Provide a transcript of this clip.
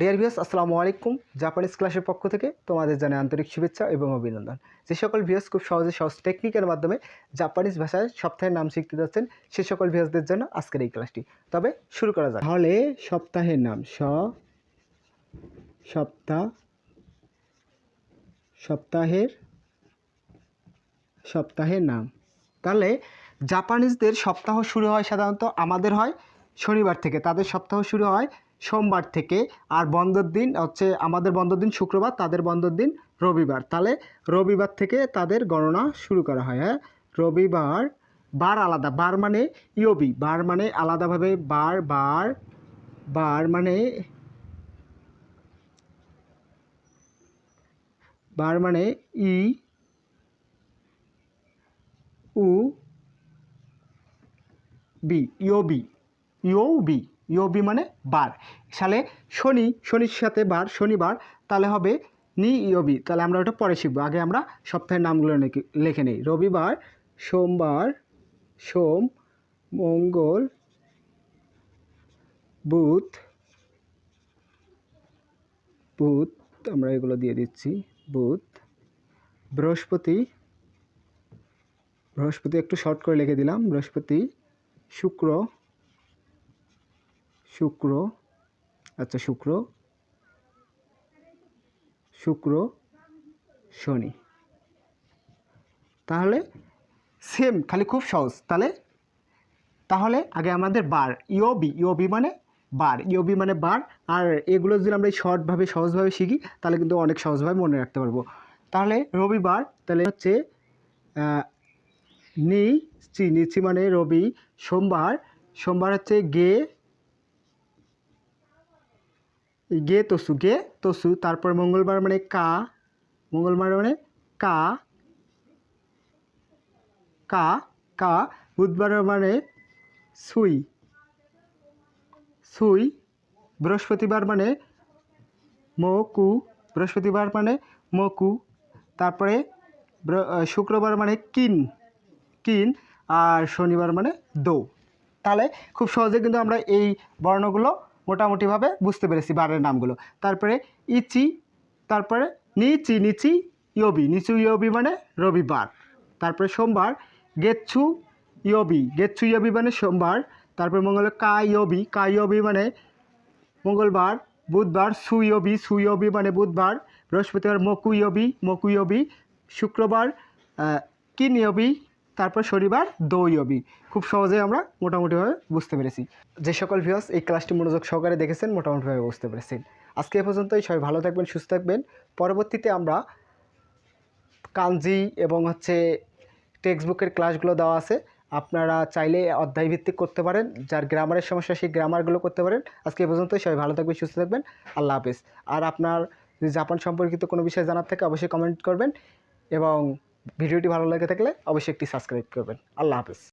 Deer views আসসালামু আলাইকুম। Japanese ক্লাসের পক্ষ থেকে তোমাদের জানাই আন্তরিক শুভেচ্ছা এবং অভিনন্দন। যে সকল ভিউস খুব সহজে সহজ টেকনিকের মাধ্যমে জাপানিজ ভাষায় সপ্তাহের নাম শিখতে যাচ্ছেন, সে সকল ভিউসদের জন্য আজকের এই ক্লাসটি তবে শুরু করা যাক। তাহলে সপ্তাহের নাম স, সপ্তাহ, সপ্তাহের সপ্তাহের নাম। তাহলে জাপানিজদের সপ্তাহ শুরু হয় সাধারণত আমাদের হয় শনিবার থেকে। তাদের সপ্তাহ শুরু হয় সোমবার থেকে। আর বন্ধের দিন হচ্ছে আমাদের বন্ধের দিন শুক্রবার, তাদের বন্ধের দিন রবিবার। তাহলে রবিবার থেকে তাদের গণনা শুরু করা হয় হ্যাঁ? রবিবার, বার আলাদা। বার মানে ইয়বি। বার মানে আলাদাভাবে বার বার বার মানে বার মানে ই, উ, বি। ইয়োবি। ইয়োবি। ইয়োবি মানে বার। সালে শনি, শনির সাথে বার, শনিবার, তাহলে হবে নি ইয়বি। তাহলে আমরা ওটা পরে শিখব। আগে আমরা সপ্তাহের নামগুলো লিখে- নিই। রবিবার, সোমবার, সোম, মঙ্গল, বুধ বুধ, আমরা এগুলো দিয়ে দিচ্ছি, বুধ, বৃহস্পতি বৃহস্পতি একটু শর্ট করে লিখে দিলাম, বৃহস্পতি, শুক্র শুক্র আচ্ছা শুক্র শুক্র শনি। তাহলে সেম খালি খুব সহজ। তাহলে তাহলে আগে আমাদের বার ইওবি ইওবি মানে বার ইওবি মানে বার আর এগুলো যদি আমরা শর্টভাবে সহজভাবে শিখি তাহলে কিন্তু অনেক সহজভাবে মনে রাখতে পারব। তাহলে রবিবার তাহলে হচ্ছে আহ, নি চি নিচি মানে রবি সোমবার সোমবার হচ্ছে গে গে তসু গে তসু, তারপর মঙ্গলবার মানে কা, মঙ্গলবার মানে কা কা কা, বুধবার মানে সুই সুই, বৃহস্পতিবার মানে মকু, বৃহস্পতিবার মানে মকু, তারপরে শুক্রবার মানে কিন কিন, আর শনিবার মানে দো। তাহলে খুব সহজে কিন্তু আমরা এই বর্ণগুলো মোটামুটিভাবে বুঝতে পেরেছি বারের নামগুলো। তারপরে ইচি, তারপরে নিচি নিচি, ইয়বি। নিচু ইয়বি মানে রবিবার। তারপরে সোমবার, গেচ্ছু ইয়বি। গেচ্ছু ইয়বি মানে সোমবার। তারপরে মঙ্গল কা ইয়বি। কা ইয়বি মানে মঙ্গলবার, বুধবার সুইয়বি সুইয়বি মানে বুধবার। বৃহস্পতিবার মকুইয়বি মকুইয়বি শুক্রবার কিনিয়বি তারপর শনিবার দৌইয়বি খুব সহজেই আমরা মোটামুটিভাবে বুঝতে পেরেছি। যে সকল ভিউয়ার্স এই ক্লাসটি মনোযোগ সহকারে দেখেছেন, মোটামুটিভাবে বুঝতে পেরেছেন। আজকে এ পর্যন্তই, সবাই ভালো থাকবেন, সুস্থ থাকবেন। পরবর্তীতে আমরা কাঞ্জি এবং হচ্ছে টেক্সট বুকের ক্লাসগুলো দেওয়া আছে। আপনারা চাইলে অধ্যায়ভিত্তিক করতে পারেন, যার গ্রামারের সমস্যা, সেই গ্রামারগুলো করতে পারেন। আজকে এ পর্যন্তই, সবাই ভালো থাকবেন, সুস্থ থাকবেন। আল্লাহ হাফেজ। আর আপনার জাপান সম্পর্কিত কোনো বিষয় জানার থাকে, অবশ্যই কমেন্ট করবেন। এবং ভিডিওটি ভালো লেগে থাকলে অবশ্যই একটি সাবস্ক্রাইব করবেন। আল্লাহ হাফেজ।